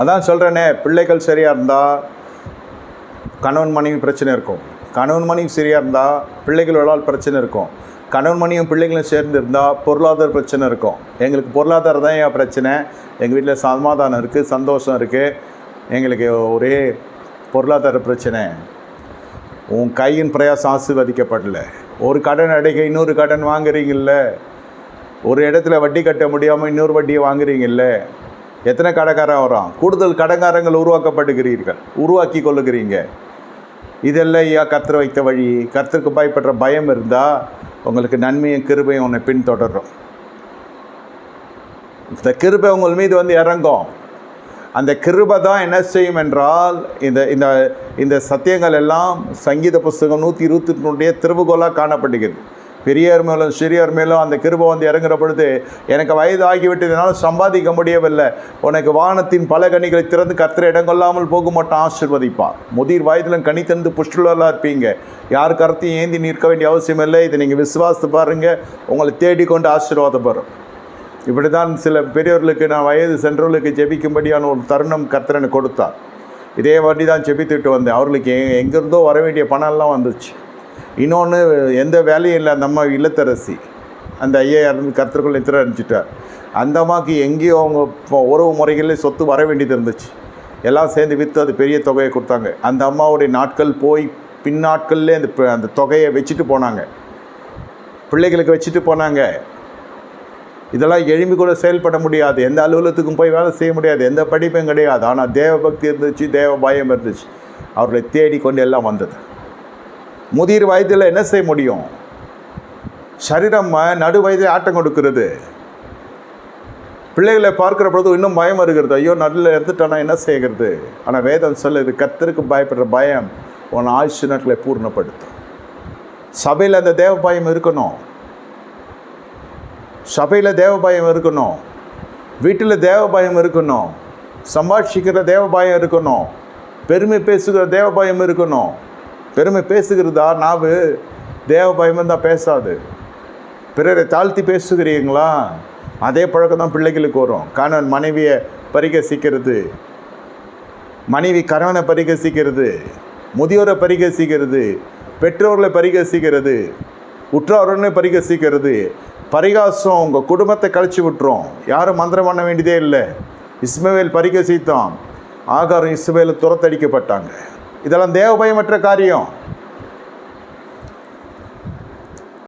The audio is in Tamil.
அதான் சொல்கிறேனே பிள்ளைகள் சரியாக இருந்தால் கணவன் மனைவி பிரச்சனை இருக்கும். கணவன் மனைவி சரியாக இருந்தால் பிள்ளைகளோடால் பிரச்சனை இருக்கும். கணவன் மனைவியும் பிள்ளைகளும் சேர்ந்து இருந்தால் பொருளாதார பிரச்சனை இருக்கும். எங்களுக்கு பொருளாதாரம் தான் என் பிரச்சனை. எங்கள் வீட்டில் சமாதானம் இருக்குது சந்தோஷம் இருக்குது எங்களுக்கு ஒரே பொருளாதார பிரச்சனை. உன் கையின் பிரயாசம் ஆசிர்வதிக்கப்படல. ஒரு கடன் அடைக்க இன்னொரு கடன் வாங்குறீங்கள்ல ஒரு இடத்துல வட்டி கட்ட முடியாமல் இன்னொரு வட்டியை வாங்குறீங்கல்ல. எத்தனை கடைக்காரன் வரான்? கூடுதல் கடன்காரங்கள் உருவாக்கப்படுகிறீர்கள். உருவாக்கி கொள்ளுகிறீங்க இதெல்லாம் ஐயா கர்த்தர் வைத்த வழி. கர்த்தருக்கு பயப்படுற பயம் இருந்தால் உங்களுக்கு நன்மையும் கிருபையும் உன்னை பின்தொடரும். இந்த கிருபை உங்கள் மீது வந்து இறங்கும். அந்த கிருபை தான் என்ன செய்யும் என்றால் இந்த இந்த இந்த சத்தியங்கள் எல்லாம் சங்கீத புஸ்தகம் நூற்றி இருபத்தி திருவுகோலாக காணப்படுகிறது. பெரியார் மேலும் சிறியார் மேலும் அந்த கிருபை வந்து இறங்குற பொழுது எனக்கு வயது ஆகிவிட்டதுனால சம்பாதிக்க முடியவில்லை. உனக்கு வானத்தின் பல கனிகளை திறந்து கத்திர இடம் கொள்ளாமல் போக மட்டும் ஆசிர்வதிப்பார். முதிர் வயதிலும் கனி தந்து புஷ்டுலலாம் இருப்பீங்க. யார் கருத்தையும் ஏந்தி நிற்க வேண்டிய அவசியம் இல்லை. இதை நீங்கள் விசுவாசத்து பாருங்கள் உங்களை தேடிக்கொண்டு ஆசீர்வாதம் பெறும் இப்படி தான் சில பெரியவர்களுக்கு நான் வயது சென்றவர்களுக்கு ஜெபிக்கும்படியான ஒரு தருணம் கத்திரனை கொடுத்தார். இதே வாட்டி தான் ஜெபித்துட்டு வந்தேன். அவர்களுக்கு எங்கேருந்தோ வர வேண்டிய பணம்லாம் வந்துச்சு. இன்னொன்று எந்த வேலையும் இல்லை. அந்த அம்மா இல்லத்தரசி. அந்த ஐயா இறந்து கர்த்தருக்குள்ள எத்திர அனுப்பிச்சிட்டார். அந்த அம்மாவுக்கு எங்கேயோ அவங்க இப்போ உறவு முறைகளில் சொத்து வர வேண்டியது இருந்துச்சு. எல்லாம் சேர்ந்து விற்று அது பெரிய தொகையை கொடுத்தாங்க. அந்த அம்மாவுடைய நாட்கள் போய் பின்னாட்கள்லேயே அந்த அந்த தொகையை வச்சுட்டு போனாங்க. பிள்ளைகளுக்கு வச்சுட்டு போனாங்க. இதெல்லாம் எழும்பி கூட செயல்பட முடியாது. எந்த அலுவலகத்துக்கும் போய் வேலை செய்ய முடியாது. எந்த படிப்பும் கிடையாது. ஆனால் தேவபக்தி இருந்துச்சு தேவ பயம் இருந்துச்சு. அவர்களை தேடிக்கொண்டு எல்லாம் வந்தது. முதிர் வயதில் என்ன செய்ய முடியும்? சரீரம் நடு வயதில் ஆட்டம் கொடுக்கிறது. பிள்ளைகளை பார்க்கிற பொழுது இன்னும் பயம் வருகிறது. ஐயோ நடுவில் எடுத்துட்டானா என்ன செய்கிறது? ஆனால் வேதம் சொல்லுது கத்தருக்கு பயப்படுற பயம் உன் ஆயுஷு நாட்களை பூர்ணப்படுத்தும். சபையில் அந்த தேவ பயம் இருக்கணும். சபையில் தேவ பயம் இருக்கணும். வீட்டில் தேவ பயம் இருக்கணும். சம்பாஷிக்கிற தேவ பயம் இருக்கணும். பெருமை பேசுகிற தேவ பயம் இருக்கணும். பெருமை பேசுகிறதா? நாவு தேவ பயம்தான் பேசாது. பிறரை தாழ்த்தி பேசுகிறீங்களா? அதே பழக்கம் தான் பிள்ளைகளுக்கு வரும். கணவன் மனைவியை பரிகசிக்கிறது. மனைவி கணவனை பரிகசிக்கிறது. முதியோரை பரிகசிக்கிறது. பெற்றோர்களை பரிகசிக்கிறது. உற்றாருடனே பரிகசிக்கிறது. பரிகாசம் உங்கள் குடும்பத்தை கழிச்சு விட்டுரும். யாரும் மந்திரம் பண்ண வேண்டியதே இல்லை. இஸ்மவேல் பரிகசித்தான். ஆகாரம் இஸ்மவேல் துரத்தடிக்கப்பட்டாங்க. இதெல்லாம் தேவபயமற்ற காரியம்.